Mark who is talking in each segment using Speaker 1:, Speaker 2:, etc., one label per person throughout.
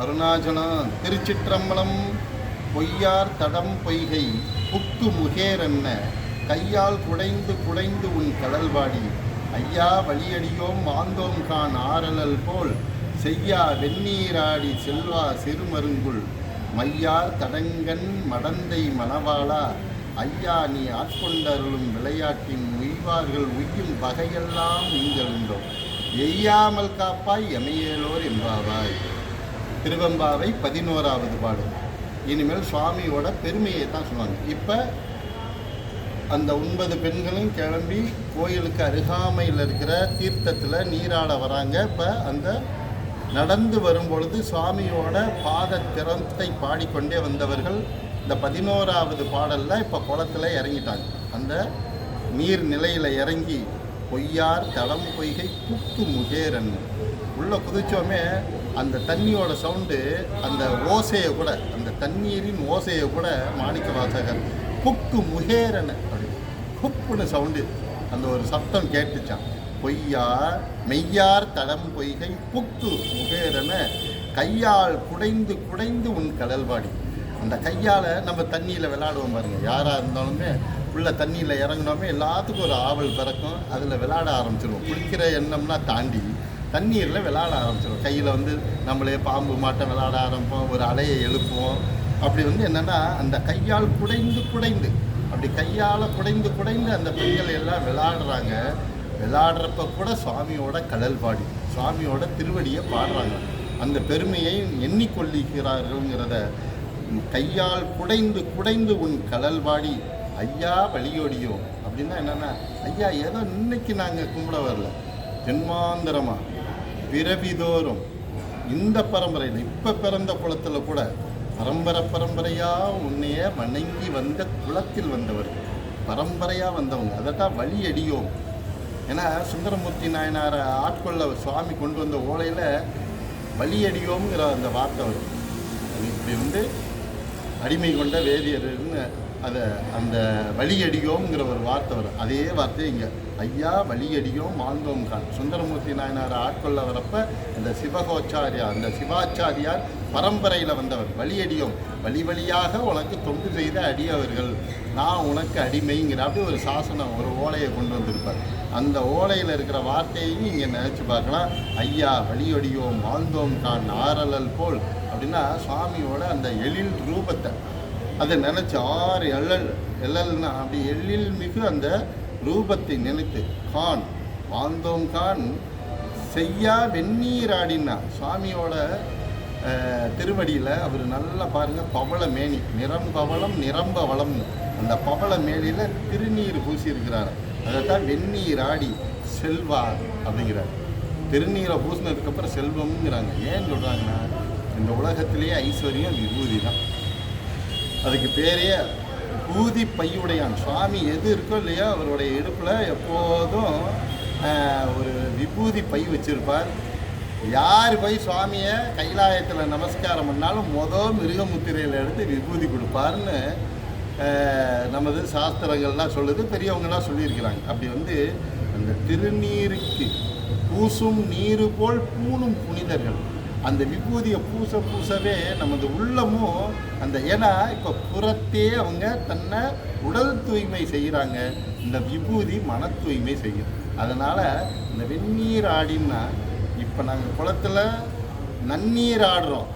Speaker 1: அருணாச்சலம் திருச்சிற்றம்பலம் பொய்யார் தடம் பொய்கை புக்கு முகேரென்ன கையால் குடைந்து குடைந்து உன் கடல்வாடி ஐயா வழியடியோம் மாந்தோம் கான் ஆரலல் போல் செய்யா வெந்நீராடி செல்வா சிறுமருங்குள் மையார் தடங்கன் மடந்தை மணவாளா ஐயா நீ ஆட்கொண்டருளும் விளையாட்டின் உய்வார்கள் உய்யும் வகையெல்லாம் நீங்களுண்டோம் எய்யாமல் காப்பாய் எமையேலோர் எம்பாவாய் திருவெம்பாவை பதினோராவது பாடல் இனிமேல் சுவாமியோட பெருமையை தான் சொல்லுவாங்க. இப்போ அந்த ஒன்பது பெண்களும் கிளம்பி கோயிலுக்கு அருகாமையில் இருக்கிற தீர்த்தத்தில் நீராட வராங்க. இப்போ அந்த நடந்து வரும்பொழுது சுவாமியோட பாத திறத்தை பாடிக்கொண்டே வந்தவர்கள் இந்த பதினோராவது பாடலில் இப்போ குளத்துல இறங்கிட்டாங்க. அந்த நீர் நிலையில் இறங்கி பொய்யார் தளம் பொய்கை புக்கு முகேரன். உள்ளே குதிச்சோமே அந்த தண்ணியோட சவுண்டு அந்த ஓசையை கூட அந்த தண்ணீரின் ஓசையை கூட மாணிக்க வாசகர் புக்கு முகேரன அப்படி புப்புன்னு சவுண்டு அந்த ஒரு சத்தம் கேட்டுச்சான் பொய்யார் மெய்யார் தடம் பொய்கை புக்கு முகேரன கையால் குடைந்து குடைந்து உன் கடல்வாடி அந்த கையால் நம்ம தண்ணியில் விளாடுவோம் பாருங்க. யாராக இருந்தாலுமே உள்ள தண்ணியில் இறங்கினோமே எல்லாத்துக்கும் ஒரு ஆவல் பிறக்கும். அதில் விளாட ஆரம்பிச்சிருவோம். குளிக்கிற எண்ணம்னா தாண்டி தண்ணீரில் விளாட ஆரம்பிச்சிடும் கையில் வந்து நம்மளே பாம்பு மாட்டம் விளாட ஆரம்பிப்போம் ஒரு அலையை எழுப்புவோம். அப்படி வந்து என்னென்னா அந்த கையால் குடைந்து குடைந்து அப்படி கையால் குடைந்து குடைந்து அந்த பெண்கள் எல்லாம் விளாடுறாங்க. விளாடுறப்ப கூட சுவாமியோட கடல் பாடி சுவாமியோட திருவடியை பாடுறாங்க. அந்த பெருமையை எண்ணிக்கொள்ளிக்கிறார்கள்ங்கிறத கையால் குடைந்து குடைந்து உன் கடல் பாடி ஐயா வழியோடியோ. அப்படின்னா என்னென்னா ஐயா ஏதோ இன்னைக்கு நாங்கள் கும்பிட வரல. ஜென்மாந்திரமாக பிறவிதோறும் இந்த பரம்பரையில் இப்போ பிறந்த குளத்தில் கூட பரம்பரை பரம்பரையாக உன்னையே வணங்கி வந்த குளத்தில் வந்தவர். பரம்பரையாக வந்தவங்க. அதைத்தான் வழி அடியோம். ஏன்னா சுந்தரமூர்த்தி நாயனாரை ஆட்கொள்ள சுவாமி கொண்டு வந்த ஓலையில் வழியடியோங்கிற அந்த வார்த்தை வரும். அது இப்படி வந்து அடிமை கொண்ட வேதியர்னு அதை அந்த வழியடியோங்கிற ஒரு வார்த்தை வரும். அதே வார்த்தை இங்கே. ஐயா வழியடியும் மாந்தோம் கான் சுந்தரமூர்த்தி நாயனார் ஆட்கொள்ள வரப்ப இந்த சிவகோச்சாரியார் அந்த சிவாச்சாரியார் பரம்பரையில் வந்தவர். வழியடியோம் வழி வழியாக உனக்கு தொண்டு செய்த அடியவர்கள். நான் உனக்கு அடிமைங்கிற அப்படி ஒரு சாசனம் ஒரு ஓலையை கொண்டு வந்திருப்பார். அந்த ஓலையில் இருக்கிற வார்த்தையையும் இங்கே நினச்சி பார்க்கலாம். ஐயா வழியடியோம் மாந்தோம் கான் ஆரலல் போல். அப்படின்னா சுவாமியோட அந்த எழில் ரூபத்தை. அதை நினச்சி ஆறு எழல் எழல்னா அப்படி எழில் மிகு அந்த ரூபத்தை நினைத்து கான் வாழ்ந்தோம் கான் செய்யா வெந்நீராடினா சுவாமியோட திருவடியில் அவர் நல்லா பாருங்கள் பவள மேனி நிறம் பவளம் நிரம்ப வளம்னு அந்த பவள மேனியில் திருநீர் பூசியிருக்கிறார். அதைத்தான் வெந்நீர் ஆடி செல்வார் அப்படிங்கிறார். திருநீரை பூசினதுக்கப்புறம் செல்வம்ங்கிறாங்க. ஏன் சொல்கிறாங்கன்னா இந்த உலகத்திலேயே ஐஸ்வர்யம் விபூதி தான். அதுக்கு பேரே ஊதி பையுடையான். சுவாமி எது இருக்கோ இல்லையோ அவருடைய இடுப்பில் எப்போதும் ஒரு விபூதி பை வச்சுருப்பார். யார் போய் சுவாமியை கைலாயத்தில் நமஸ்காரம் பண்ணாலும் மொதல் மிருகமுத்திரையில் எடுத்து விபூதி கொடுப்பார்னு நமது சாஸ்திரங்கள்லாம் சொல்லுது பெரியவங்களாம் சொல்லியிருக்கிறாங்க. அப்படி வந்து அந்த திருநீருக்கு பூசும் நீரு போல் பூணும் புனிதர்கள். அந்த விபூதியை பூச பூசவே நமது உள்ளமும் அந்த ஏன்னா இப்போ புறத்தே அவங்க தன்னை உடல் தூய்மை செய்கிறாங்க இந்த விபூதி மன தூய்மை செய்யும் அதனால் இந்த வெந்நீர் ஆடின்னா இப்போ நாங்கள் குளத்துல நன்னீர் ஆடுறோம்.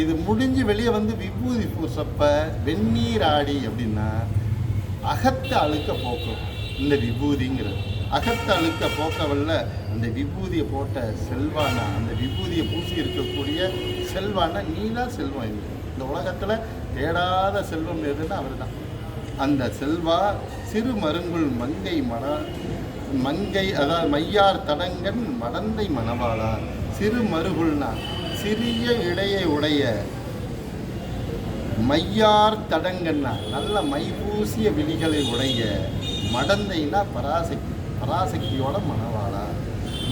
Speaker 1: இது முடிஞ்சு வெளியே வந்து விபூதி பூசப்ப வெந்நீர் ஆடி அப்படின்னா அகத்த அழுக்க போக்கும். இந்த விபூதிங்கிறது. அகத்த அழுக்க போக்கவல்ல அந்த விபூதியை போட்ட செல்வானா அந்த விபூதியை பூசி இருக்கக்கூடிய செல்வானா நீலா செல்வம் இது. இந்த உலகத்தில் தேடாத செல்வம் எதுன்னா அவர் தான் அந்த செல்வா சிறு மருங்குள் மங்கை மன மங்கை அதாவது மையார் தடங்கன் மடந்தை மணவாளா. சிறு மருகுள்னா சிறிய இடையை உடைய மையார் தடங்கன்னா நல்ல மைபூசிய விழிகளை உடைய மடந்தைனா பராசக்தி பராசக்தியோட மணவாளா.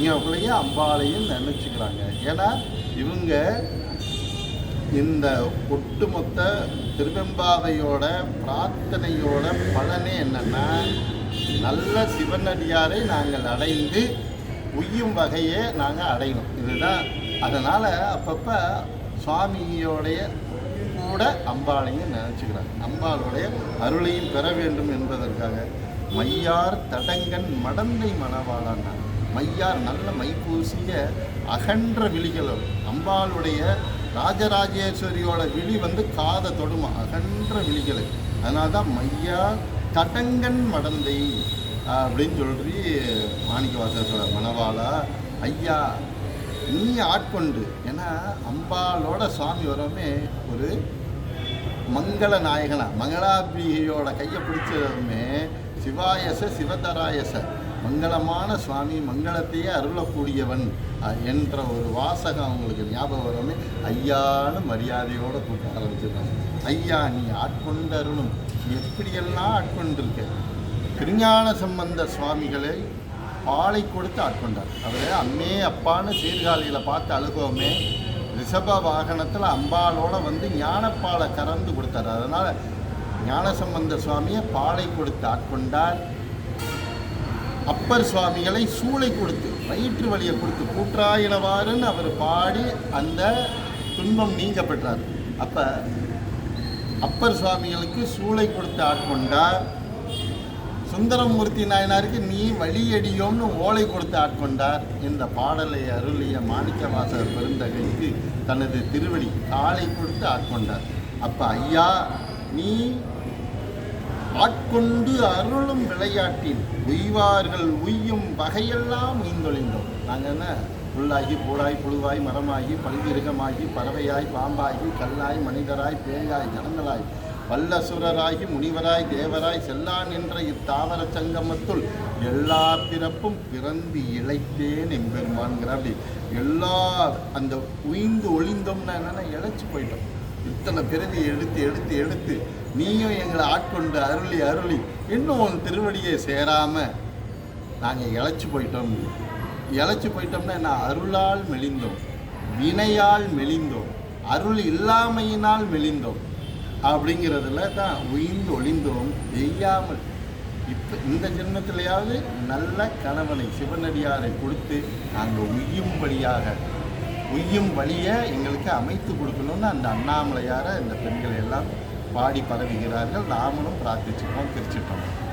Speaker 1: இவங்களையும் அம்பாளையும் நினச்சிக்கிறாங்க. ஏன்னா இவங்க இந்த ஒட்டுமொத்த திருவெம்பாவையோட பிரார்த்தனையோட பலனே என்னன்னா நல்ல சிவனடியாரை நாங்கள் அடைந்து உய்யும் வகையை நாங்கள் அடையணும். இதுதான். அதனால் அப்பப்போ சுவாமியோடைய கூட அம்பாளையும் நினச்சிக்கிறாங்க. அம்பாளுடைய அருளையும் பெற வேண்டும் என்பதற்காக. மையார் தடங்கன் மடந்தை மணவாளான்னா மையார் நல்ல மைப்பூசிய அகன்ற விழிகள். அம்பாளுடைய ராஜராஜேஸ்வரியோட விழி வந்து காதை தொடுமா அகன்ற விழிகள். அதனால தான் மையார் தடங்கன் மடந்தை அப்படின்னு சொல்லி மாணிக்கவாசர் சொல்ற மணவாளா ஐயா நீ ஆட்கொண்டு ஏன்னா அம்பாளோட சுவாமி வரமே ஒரு மங்கள நாயகனா. மங்களாபிகையோட கையை பிடிச்சதுமே சிவாயச சிவதராயச. மங்களமான சுவாமி மங்களத்தையே அருளக்கூடியவன் என்ற ஒரு வாசகம் அவங்களுக்கு ஞாபகம் வரவுமே ஐயான்னு மரியாதையோடு கூட்ட ஆரம்பிச்சிருக்காங்க. ஐயா நீ ஆட்கொண்டு அருளும் எப்படியெல்லாம் ஆட்கொண்டிருக்க? திருஞான சம்பந்த சுவாமிகளை பாலை கொடுத்து ஆட்கொண்டார். அவர் அம்மே அப்பான்னு சீர்காழியில் பார்த்து அழுகோமே ரிஷப வாகனத்தில் அம்பாலோடு வந்து ஞானப்பாலை கறந்து கொடுத்தார். அதனால் ஞானசம்பந்த சுவாமியை பாலை கொடுத்து ஆட்கொண்டார். அப்பர் சுவாமிகளை சூளை கொடுத்து வயிற்று வழியை கொடுத்து கூற்றாயினவாறுன்னு அவர் பாடி அந்த துன்பம் நீங்க பெற்றார். அப்போ அப்பர் சுவாமிகளுக்கு சூளை கொடுத்து ஆட்கொண்டார் சுந்தரமூர்த்தி நாயனாருக்கு நீ வழியடியோம்னு ஓலை கொடுத்து ஆட்கொண்டார் இந்த பாடலை அருளிய மாணிக்கவாசர் பெருந்தகைக்கு தனது திருவடி காலை கொடுத்து ஆட்கொண்டார் அப்ப ஐயா நீ ஆட்கொண்டு அருளும் விளையாட்டில் உய்வார்கள் உய்யும் வகையெல்லாம் நீந்தொழிந்தோம் நாங்கள் என்ன? புல்லாகி பூடாய் புழுவாய் மரமாகி பல்விருகமாகி பறவையாய் பாம்பாகி கல்லாய் மனிதராய் பேயாய் ஜனங்களாய் வல்லசுரராகி முனிவராய் தேவராய் செல்லான் என்ற இத்தாவர சங்கமத்துள் எல்லா பிறப்பும் பிறந்து இழைத்தேன் எம்பெருமான்கிற அப்படி எல்லா அந்த உயிந்து ஒளிந்தோம்னா என்னென்னா இழைச்சி போயிட்டோம். இத்தனை பிறவி எடுத்து எடுத்து எடுத்து நீயும் எங்களை ஆட்கொண்டு அருளி அருளி. இன்னும் உன் திருவடியை சேராம நாங்கள் இழைச்சி போயிட்டோம். இழைச்சி போயிட்டோம்னா என்ன? அருளால் மெலிந்தோம். வினையால் மெலிந்தோம். அருள் இல்லாமையினால் மெலிந்தோம். அப்படிங்கிறதுல தான் உயிர்ந்து ஒளிந்தோம் வெய்யாமல் இப்போ இந்த ஜென்மத்திலேயாவது நல்ல கணவனை சிவனடியாரை கொடுத்து நாங்கள் உய்யும்படியாக உய்யும் வழியை எங்களுக்கு அமைத்து கொடுக்கணும்னு அந்த அண்ணாமலையாரை இந்த பெண்கள் எல்லாம் பாடி பரவுகிறார்கள். நாமளும் பிரார்த்திச்சுக்கோம் திருச்சிட்டோம்